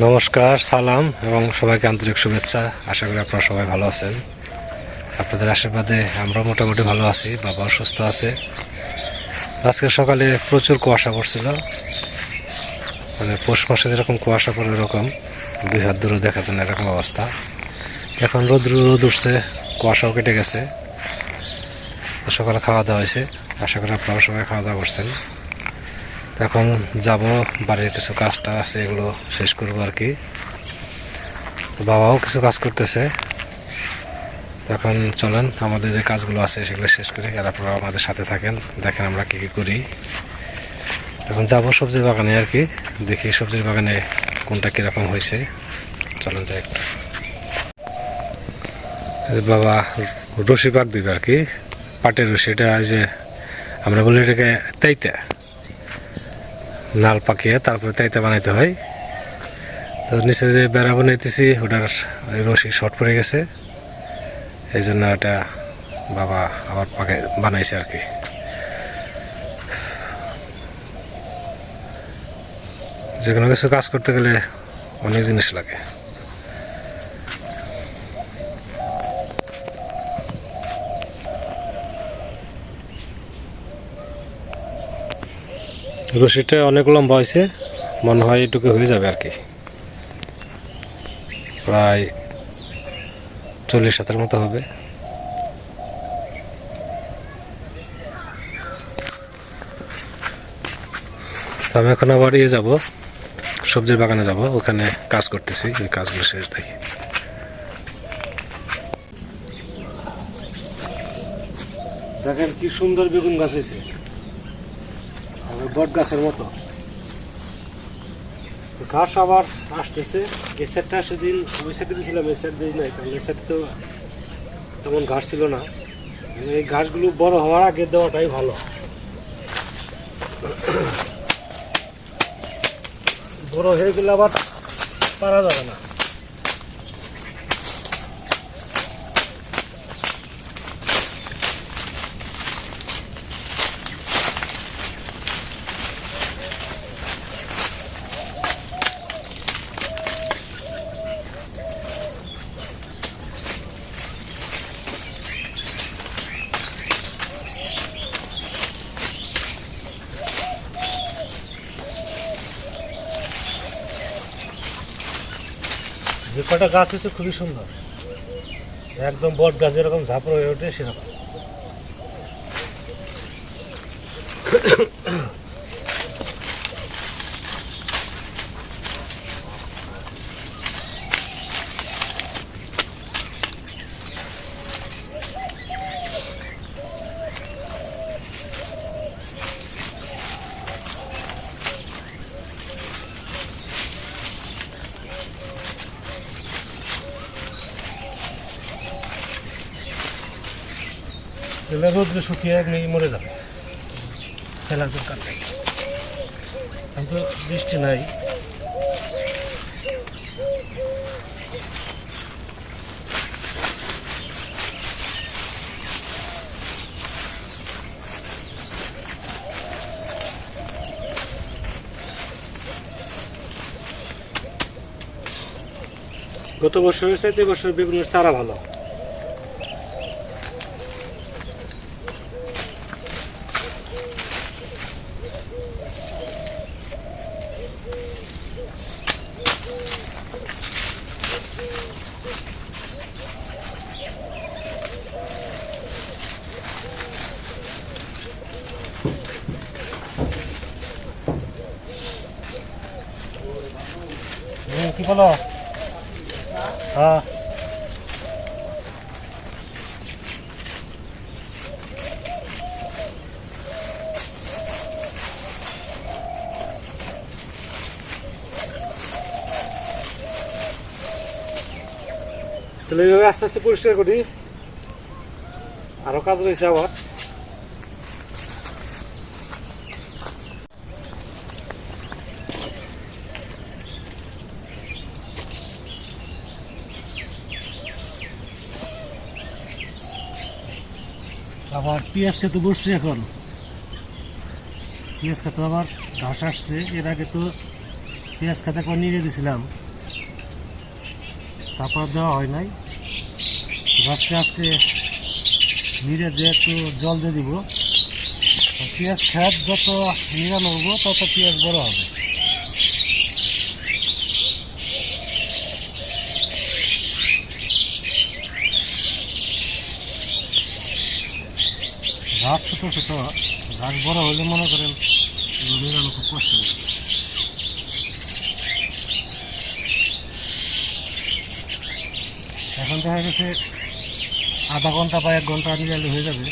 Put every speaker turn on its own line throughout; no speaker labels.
নমস্কার, সালাম এবং সবাইকে আন্তরিক শুভেচ্ছা। আশা করি আপনারা সবাই ভালো আছেন। আপনাদের আশীর্বাদে আমরা মোটামুটি ভালো আছি বাবা সুস্থ আছে। আজকে সকালে প্রচুর কুয়াশা পড়ছিল। মানে পৌষ মাসে যেরকম কুয়াশা পড়ে এরকম দুই হাত দূরে দেখা যায় না এরকম অবস্থা। এখন রোদ রোদ উঠছে, কুয়াশাও কেটে গেছে। সকালে খাওয়া দাওয়া হয়েছে। আশা করি আপনারা সবাই খাওয়া দাওয়া করছেন। এখন যাব, বাড়ির কিছু কাজটা আছে, এগুলো শেষ করব আর কি। বাবাও কিছু কাজ করতেছে। এখন চলেন, আমাদের যে কাজগুলো আছে, সেগুলো শেষ করি আর আপনারা আমাদের সাথে থাকেন, দেখেন আমরা কী কী করি। এখন যাব সবজির বাগানে আর কি, দেখি সবজির বাগানে কোনটা কীরকম হয়েছে। চলেন যাই একটু। বাবা রশি পাক দিবে আর কি, পাটের রশি এটা যে আমরা বলি এটাকে তাইতে। নাল পাকিয়ে তারপরে তাইতে বানাইতে হয়। তো নিচে যে বেড়া বানাইতেছি, ওটার রশি শর্ট পড়ে গেছে। এই জন্য এটা বাবা আবার পাকে বানাইছে আর কি। যে কোনো কিছু কাজ করতে গেলে অনেক জিনিস লাগে। রশিটা অনেক লম্বা হয়েছে, মনে হয় এটুকু হয়ে যাবে আর কি। প্রায় চল্লিশ হাতের মতো হবে। তো আমি এখন আবার ইয়ে যাব, সবজির বাগানে যাব, ওখানে কাজ করতেছি, এই কাজগুলো শেষ দেখি। দেখেন কি সুন্দর বেগুন গাছ হয়েছে। বট গাছের মতো। ঘাস আবার আসতেছে। এই সেটটা সেদিন ওই সেটে দিয়েছিলাম, এই সেট দিই নাই, কারণ এই তো তেমন ঘাস ছিল না। মানে এই ঘাসগুলো বড় হওয়ার আগে দেওয়াটাই ভালো। বড় হয়ে গেলে আবার পারা যাবে না। কটা গাছ হচ্ছে খুবই সুন্দর। একদম বট গাছ যেরকম ঝাঁপড় হয়ে ওঠে সেরকম। এগুলো রোদ্রে শুকিয়ে এমনি মরে যাবে। ফেলার দরকার নেই। এখন তো বৃষ্টি নাই। গত বছরের চাইতে বছর বেগুনের চারা ভালো। বলো হ্যাঁ। আস্তে আস্তে পরিষ্কার করি। আরও কাজ রয়েছে আবার। আবার পেঁয়াজ খেতে বসছি এখন। পেঁয়াজ খেতে আবার ঘাস আসছে। এর আগে তো পেঁয়াজ খেতে একবার নিয়ে দিয়েছিলাম তারপর দেওয়া হয় নাই। ভাবছি আজকে নিড়ে দিয়ে একটু জল দিয়ে দিব। পেঁয়াজ খেত যত নিরানো হব তত পেঁয়াজ বড় হবে। গাছ ছোট ছোট গাছ বড় হলে মনে করেন নিরানো খুব কষ্ট এখন দেখা গেছে আধা ঘণ্টা বা এক ঘণ্টা নিলে হয়ে যাবে,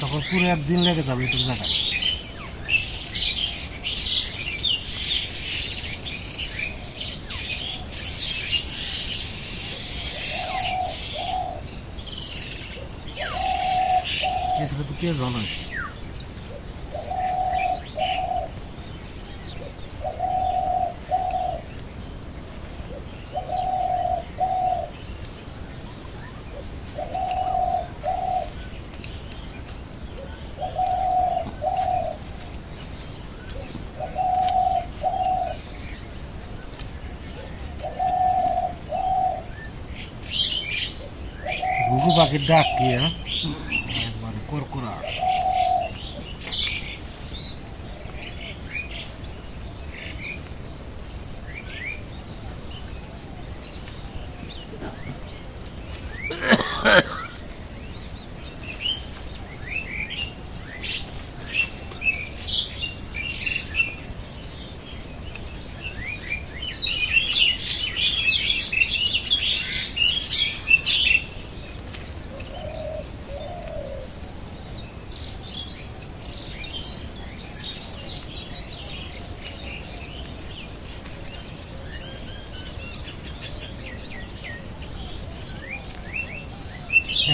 তখন পুরো একদিন লেগে যাবে এটুকু জায়গা এছাড়া তো পেঁয়াজ ভালো হয়েছে ঘুঘু পাখির ডাক কি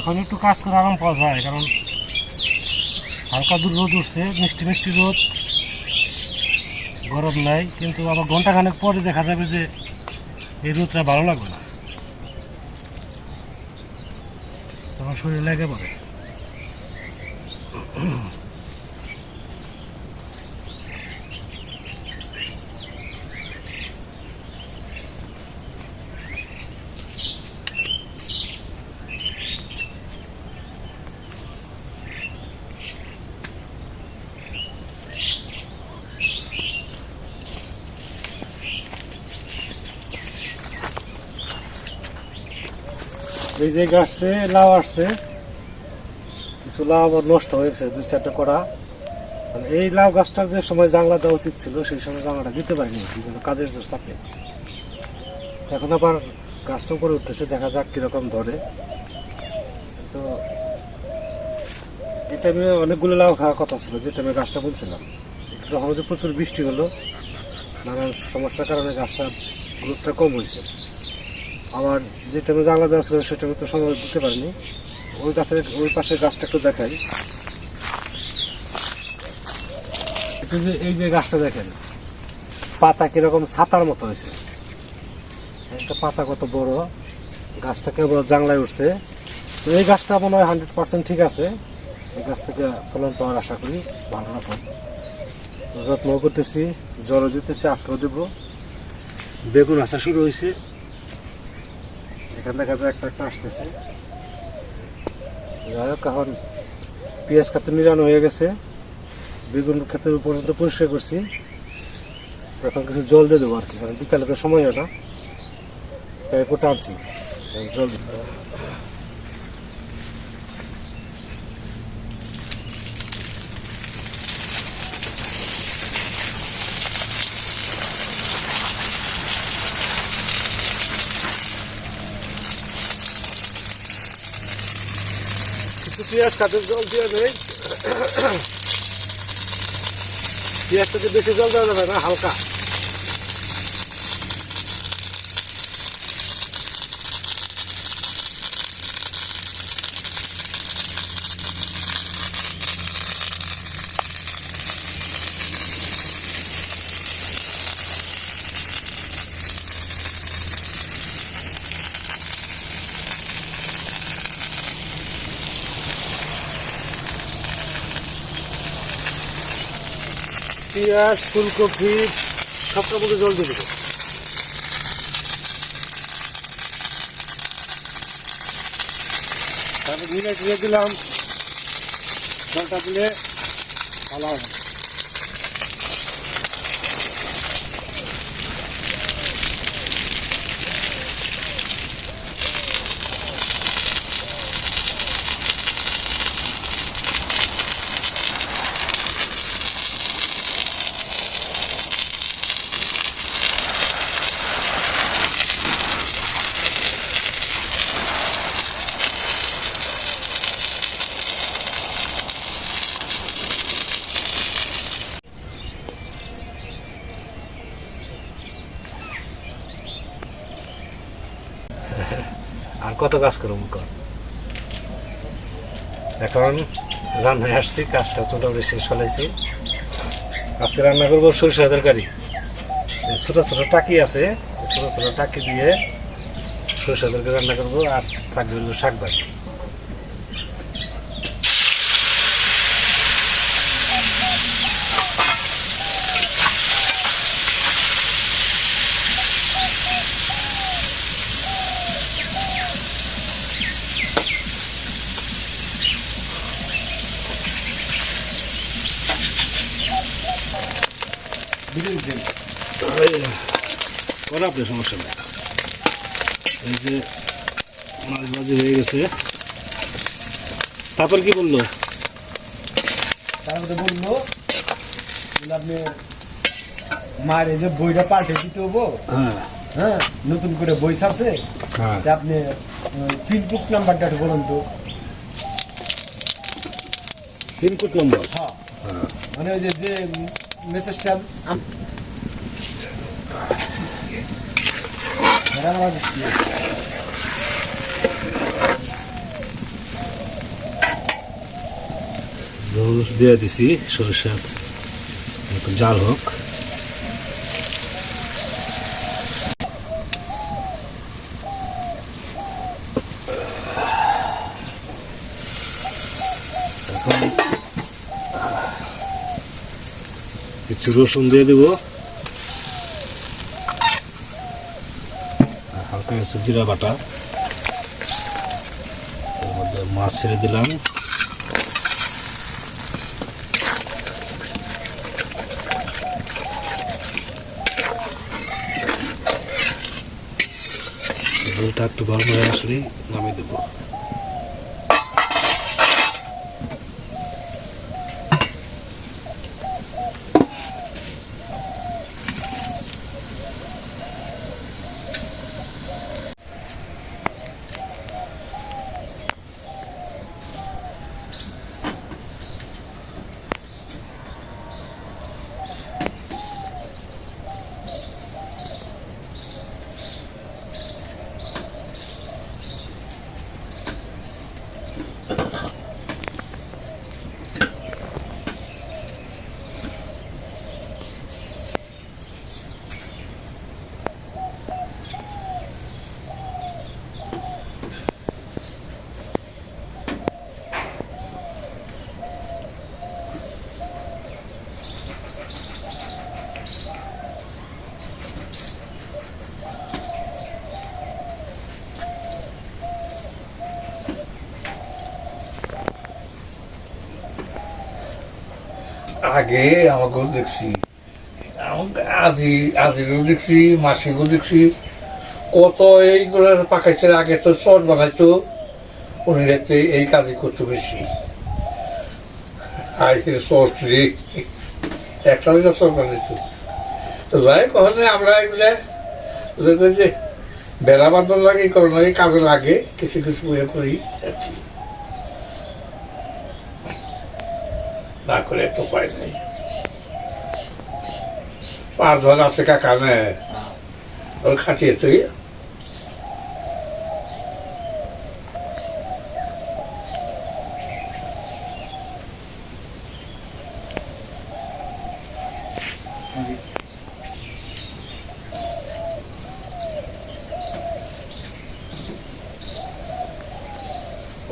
এখন একটু কাজ করে আরাম পাওয়া যায়, কারণ হালকা দূর রোদ উঠছে, মিষ্টি মিষ্টি রোদ, গরম নাই, কিন্তু আবার ঘণ্টা খানেক পরে দেখা যাবে যে এই রোদটা ভালো লাগবে না। তখন শরীর লেগে পড়ে। এই যে গাছছে, লাউ আসছে। কিছু লাউ আবার নষ্ট হয়ে গেছে দুই চারটে করা। মানে এই লাউ গাছটার যে সময় জাংলা দেওয়া উচিত ছিল, সেই সময় জাংলাটা দিতে পারিনি কাজের জোর চাপে। এখন আবার গাছটা করে উঠতেছে, দেখা যাক কীরকম ধরে। তো এই টাইমে অনেকগুলো লাউ খাওয়ার কথা ছিল, যে টাইমে গাছটা বলছিলাম তখন যে প্রচুর বৃষ্টি হলো, নানান সমস্যার কারণে গাছটার গ্রোথটা কম হয়েছে। আবার যে টাইমে জানলা দেওয়া ছিল সে টাইমে তো সময় দিতে পারিনি। ওই গাছের, ওই পাশের গাছটা একটু দেখাই। যে এই যে গাছটা দেখেন, পাতা কীরকম ছাতার মতো হয়েছে। একটা পাতা কত বড়, গাছটা কেবল জাংলায় উঠছে। তো এই গাছটা মনে হয় হান্ড্রেড পার্সেন্ট ঠিক আছে। এই গাছ থেকে ফলন পাওয়ার আশা করি ভালো রকম যত্ন করতেছি, জলও দিতেছি, আজকেও দেবো। বেগুন আসা শুরু হয়েছে। এখান থেকে একটা একটা আসতেছে। যাই হোক, এখন পেঁয়াজ খাতে নিরানো হয়ে গেছে। বেগুন ক্ষেতের পর্যন্ত পরিষ্কার করছি। এখন কিছু জল দিয়ে দেবো আর কি, কারণ বিকালে তো সময় হয় না। তাই একটু টানছি, জল দিতে পেঁয়াজ খাতের জল দিয়ে নেই। পেঁয়াজটাতে বেশি জল দেওয়া যাবে না হালকা। পেঁয়াজ, ফুলকপি সবটা মধ্যে জল দিয়ে দেবো।
তারপর মিলে দিয়ে দিলাম। জলটা দিলে ভালো হবে।
আর কত কাজ করব কর? এখন রান্নায় আসছি, কাজটা মোটামুটি শেষ ফেলাইছি। আজকে রান্না করব সরিষা তরকারি। ছোটো ছোট টাকি আছে, ছোটো ছোট টাকি দিয়ে সরিষা তরকারি রান্না করব, আর থাকবে শাক ভাজি করা আপনি সমস্যা নেই। এই যে মাছ ভাজি হয়ে গেছে। তারপর কি বলল?
তারপরে বলল বলে আপনি মার এই যে বইটা পাল্টে দিতে হব।
হ্যাঁ।
হ্যাঁ নতুন করে বই ছাড়ছে
হ্যাঁ।
আপনি পিনবুক নাম্বারটা বলুন তো।
Input number?
হ্যাঁ। মানে ওই যে
দিয়ে দিছি সরিষার জাল হোক কিছু রসুন দিয়ে দেব। হালকা কিছু জিরা বাটা। মধ্যে মাছ ছেড়ে দিলাম। একটু গরম হয়ে আসলেই নামিয়ে দেবো।
আগে আমাকেও দেখছি। আজি, আজিরও দেখছি, মাসিকেও দেখছি। কত এইগুলোর পাকাইছে, আগে তো চট বানাইতো, উনি রাতে এই কাজই করতো বেশি। আর সস একটা দিকে বানাইতো। তো যাই কখনো আমরা এগুলা যে বেড়া বাঁধন লাগে কোনো কাজে লাগে কিছু কিছু ইয়ে করি। আর কি না করে তো পাই নাই। পাঁচ জন আছে কাকা, নে। ওর খাটিয়ে তুই।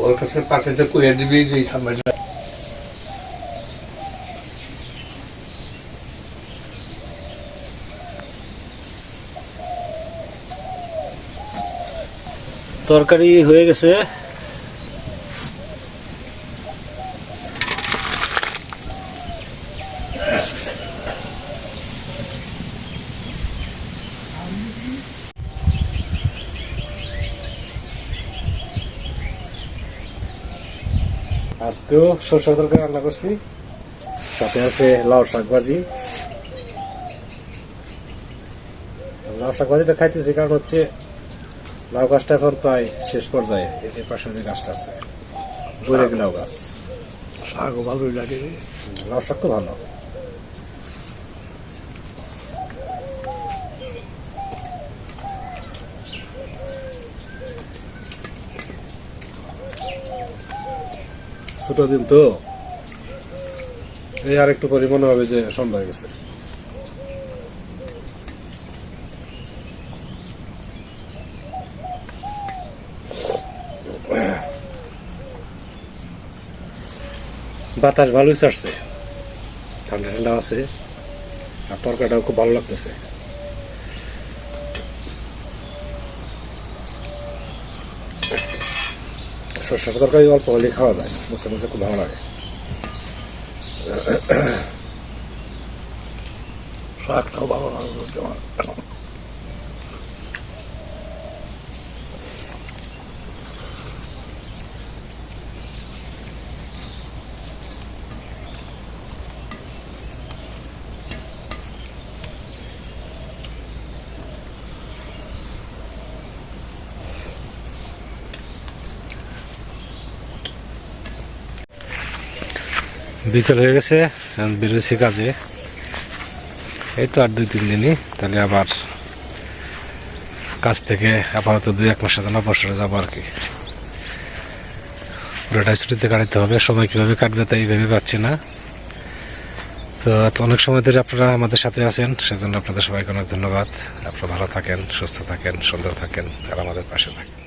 ওর কাছে পাঠিয়ে কুয়ে দিবি যে এই
তরকারি হয়ে গেছে।
আজকেও সরষে তরকারি রান্না করছি। সাথে আছে লাউ শাক ভাজি। লাউ শাক ভাজিটা খাইতেছি, কারণ হচ্ছে লাউ গাছটা এখন প্রায় শেষ পর্যায়ে। এই যে পাশে যে গাছটা আছে বৈরাগ লাউ গাছ।
শাকও ভালোই লাগে
লাউ শাক তো ভালো। ছোট দিন তো? এই আর একটু পরিমাণ হবে যে সন্ধ্যা হয়ে গেছে। বাতাস ভালোই ছাড়ছে ঠান্ডা ঠান্ডা আছে। আর তরকারিটাও খুব ভালো লাগতেছে। সরষের তরকারি অল্প হলেই খাওয়া যায়। বসে বসে খুব ভালো লাগে।
শাকটাও ভালো লাগে।
বিকেল হয়ে গেছে বেরোছি কাজে। এই তো আর দুই, তিন দিনই, তাহলে আবার কাজ থেকে আপাতত দুই, এক মাসের জন্য বছরে যাব আর কি। পুরোটাই ছুটিতে কাটাতে হবে, সময় কীভাবে কাটবে তাই ভেবে পাচ্ছি না। তো অনেক সময় ধরে আপনারা আমাদের সাথে আছেন, সেজন্য আপনাদের সবাইকে অনেক ধন্যবাদ। আপনারা ভালো থাকেন, সুস্থ থাকেন, সুন্দর থাকেন, আর আমাদের পাশে থাকেন।